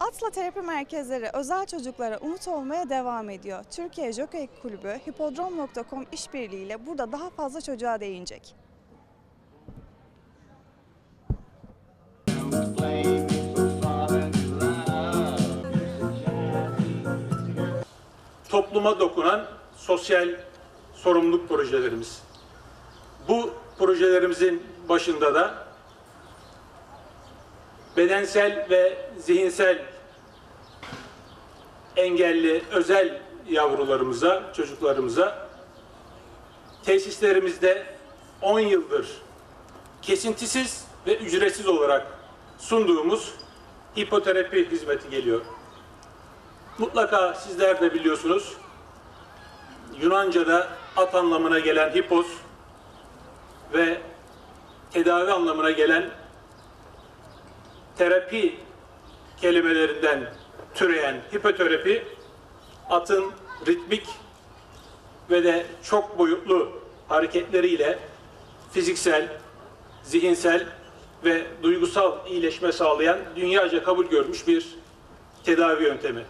Atla Terapi Merkezleri özel çocuklara umut olmaya devam ediyor. Türkiye Jockey Kulübü Hipodrom.com işbirliğiyle burada daha fazla çocuğa değinecek. topluma dokunan sosyal sorumluluk projelerimiz. Bu projelerimizin başında da bedensel ve zihinsel engelli özel yavrularımıza, çocuklarımıza tesislerimizde 10 yıldır kesintisiz ve ücretsiz olarak sunduğumuz hipoterapi hizmeti geliyor. Mutlaka sizler de biliyorsunuz. Yunanca'da at anlamına gelen hipos ve tedavi anlamına gelen terapi kelimelerinden türeyen hipoterapi atın ritmik ve de çok boyutlu hareketleriyle fiziksel, zihinsel ve duygusal iyileşme sağlayan dünyaca kabul görmüş bir tedavi yöntemi.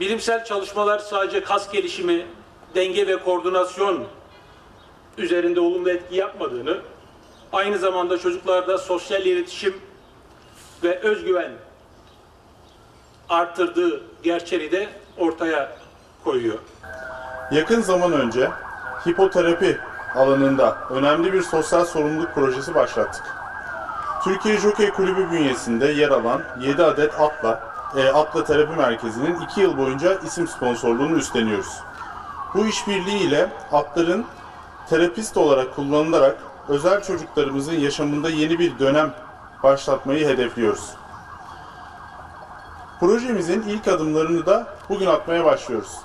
Bilimsel çalışmalar sadece kas gelişimi, denge ve koordinasyon üzerinde olumlu etki yapmadığını, aynı zamanda çocuklarda sosyal iletişim ve özgüven arttırdığı gerçeği de ortaya koyuyor. Yakın zaman önce hipoterapi alanında önemli bir sosyal sorumluluk projesi başlattık. Türkiye Jockey Kulübü bünyesinde yer alan 7 adet atla, e, atla terapi merkezinin 2 yıl boyunca isim sponsorluğunu üstleniyoruz. Bu işbirliği ile atların terapist olarak kullanılarak özel çocuklarımızın yaşamında yeni bir dönem başlatmayı hedefliyoruz. Projemizin ilk adımlarını da bugün atmaya başlıyoruz.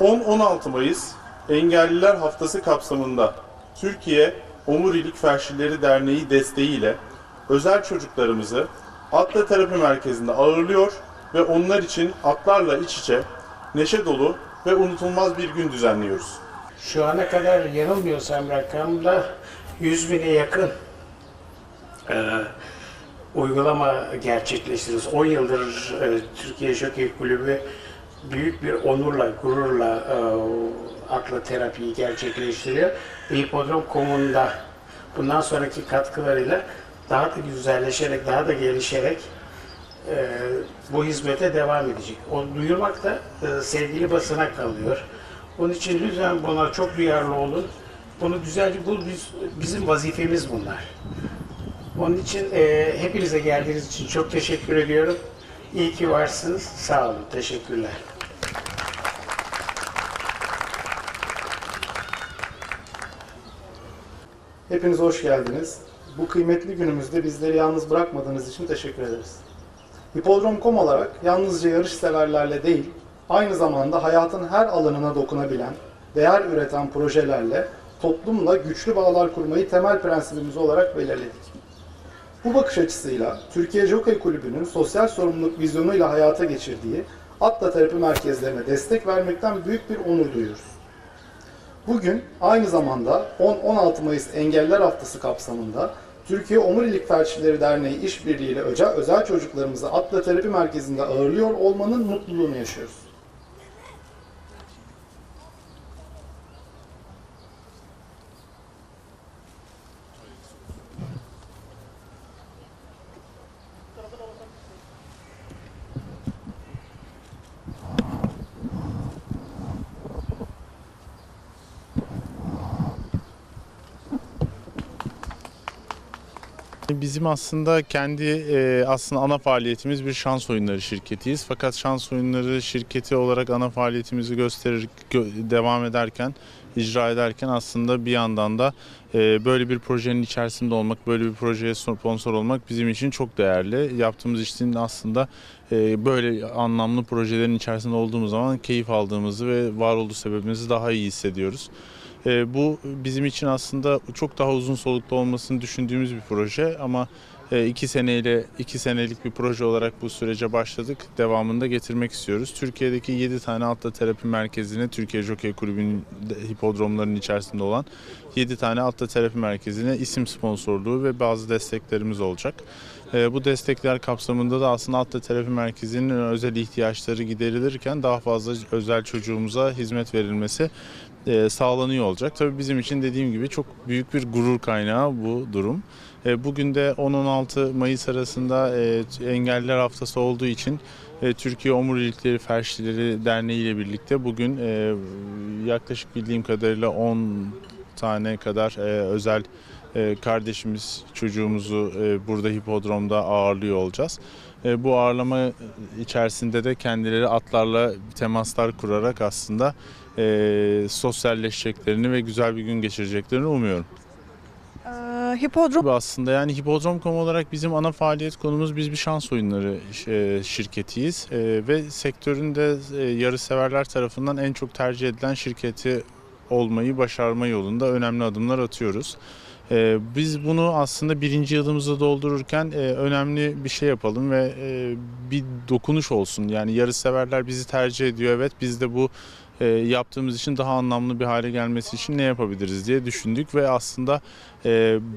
10-16 Mayıs Engelliler Haftası kapsamında Türkiye Omurilik Felçlileri Derneği desteğiyle özel çocuklarımızı Atla Terapi Merkezi'nde ağırlıyor ve onlar için atlarla iç içe neşe dolu ve unutulmaz bir gün düzenliyoruz. Şu ana kadar yanılmıyorsam rakamda 100 bine yakın e, uygulama gerçekleştiriyoruz. 10 yıldır e, Türkiye Jockey Kulübü büyük bir onurla, gururla e, akla terapiyi gerçekleştiriyor. Hipodrom Komu'nda bundan sonraki katkılarıyla daha da güzelleşerek, daha da gelişerek e, bu hizmete devam edecek. O duyurmak da e, sevgili basına kalıyor. Onun için lütfen buna çok duyarlı olun. Bunu güzelce bul, biz, bizim vazifemiz bunlar. Onun için e, hepinize geldiğiniz için çok teşekkür ediyorum. İyi ki varsınız. Sağ olun. Teşekkürler. Hepiniz hoş geldiniz. Bu kıymetli günümüzde bizleri yalnız bırakmadığınız için teşekkür ederiz. Hipodrom.com olarak yalnızca yarış severlerle değil, aynı zamanda hayatın her alanına dokunabilen, değer üreten projelerle toplumla güçlü bağlar kurmayı temel prensibimiz olarak belirledik. Bu bakış açısıyla Türkiye Jockey Kulübü'nün sosyal sorumluluk vizyonuyla hayata geçirdiği Atla Terapi Merkezlerine destek vermekten büyük bir onur duyuyoruz. Bugün aynı zamanda 10-16 Mayıs Engeller Haftası kapsamında Türkiye Omurilik Felçlileri Derneği işbirliğiyle özel, çocuklarımızı Atla Terapi Merkezi'nde ağırlıyor olmanın mutluluğunu yaşıyoruz. Bizim aslında kendi e, aslında ana faaliyetimiz bir şans oyunları şirketiyiz. Fakat şans oyunları şirketi olarak ana faaliyetimizi gösterir gö- devam ederken, icra ederken aslında bir yandan da e, böyle bir projenin içerisinde olmak, böyle bir projeye sponsor olmak bizim için çok değerli. Yaptığımız işin aslında e, böyle anlamlı projelerin içerisinde olduğumuz zaman keyif aldığımızı ve var olduğu sebebimizi daha iyi hissediyoruz. E, bu bizim için aslında çok daha uzun soluklu olmasını düşündüğümüz bir proje ama e, iki seneyle iki senelik bir proje olarak bu sürece başladık. Devamını da getirmek istiyoruz. Türkiye'deki 7 tane atla terapi merkezine, Türkiye Jockey Kulübü'nün hipodromlarının içerisinde olan 7 tane atla terapi merkezine isim sponsorluğu ve bazı desteklerimiz olacak. E, bu destekler kapsamında da aslında Atla Terapi Merkezi'nin özel ihtiyaçları giderilirken daha fazla özel çocuğumuza hizmet verilmesi e, sağlanıyor olacak. Tabii bizim için dediğim gibi çok büyük bir gurur kaynağı bu durum. E, Bugün de 10-16 Mayıs arasında e, Engelliler Haftası olduğu için e, Türkiye Omurilikleri Felçlileri Derneği ile birlikte bugün e, yaklaşık bildiğim kadarıyla 10 tane kadar e, özel kardeşimiz çocuğumuzu e, burada hipodromda ağırlıyor olacağız. E, Bu ağırlama içerisinde de kendileri atlarla temaslar kurarak aslında e, sosyalleşeceklerini ve güzel bir gün geçireceklerini umuyorum. Ee, hipodrom aslında yani Hipodrom.com olarak bizim ana faaliyet konumuz biz bir şans oyunları şirketiyiz ve sektörün de e, yarışseverler tarafından en çok tercih edilen şirketi olmayı başarma yolunda önemli adımlar atıyoruz. E, Biz bunu aslında birinci yılımızı doldururken e, önemli bir şey yapalım ve e, bir dokunuş olsun. Yani yarışseverler bizi tercih ediyor evet biz de bu e, yaptığımız için daha anlamlı bir hale gelmesi için ne yapabiliriz diye düşündük ve aslında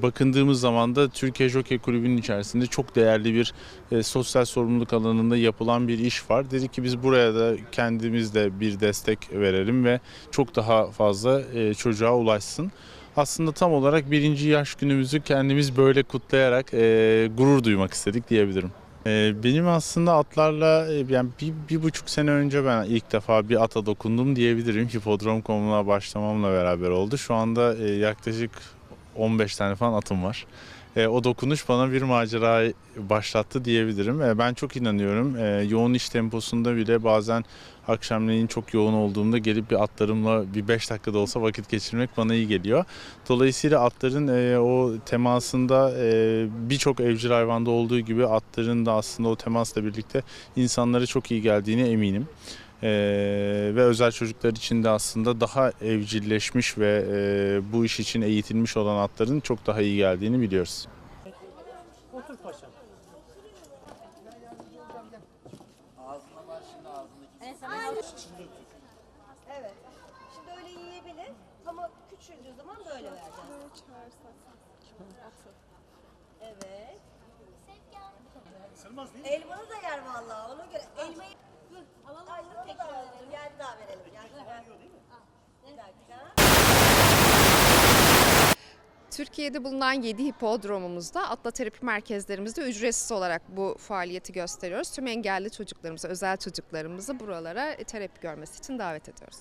bakındığımız zaman da Türkiye Jockey Kulübü'nün içerisinde çok değerli bir sosyal sorumluluk alanında yapılan bir iş var. Dedik ki biz buraya da kendimiz de bir destek verelim ve çok daha fazla çocuğa ulaşsın. Aslında tam olarak birinci yaş günümüzü kendimiz böyle kutlayarak e, gurur duymak istedik diyebilirim. E, benim aslında atlarla yani bir, bir buçuk sene önce ben ilk defa bir ata dokundum diyebilirim. Hipodrom.com'a başlamamla beraber oldu. Şu anda e, yaklaşık 15 tane falan atım var. E, o dokunuş bana bir macera başlattı diyebilirim. E, ben çok inanıyorum. E, yoğun iş temposunda bile bazen akşamleyin çok yoğun olduğumda gelip bir atlarımla bir 5 dakikada olsa vakit geçirmek bana iyi geliyor. Dolayısıyla atların e, o temasında e, birçok evcil hayvanda olduğu gibi atların da aslında o temasla birlikte insanlara çok iyi geldiğine eminim. Ee, ve özel çocuklar için de aslında daha evcilleşmiş ve e, bu iş için eğitilmiş olan atların çok daha iyi geldiğini biliyoruz. Otur paşam. Evet. Şimdi öyle yiyebilir ama küçüldüğü zaman böyle vereceğiz. Evet. Elmanı da yer vallahi ona göre. Elmayı Alalım tekrar verelim. Gel bir daha verelim. Gel. Bir dakika. Türkiye'de bulunan 7 hipodromumuzda atla terapi merkezlerimizde ücretsiz olarak bu faaliyeti gösteriyoruz. Tüm engelli çocuklarımızı, özel çocuklarımızı buralara terapi görmesi için davet ediyoruz.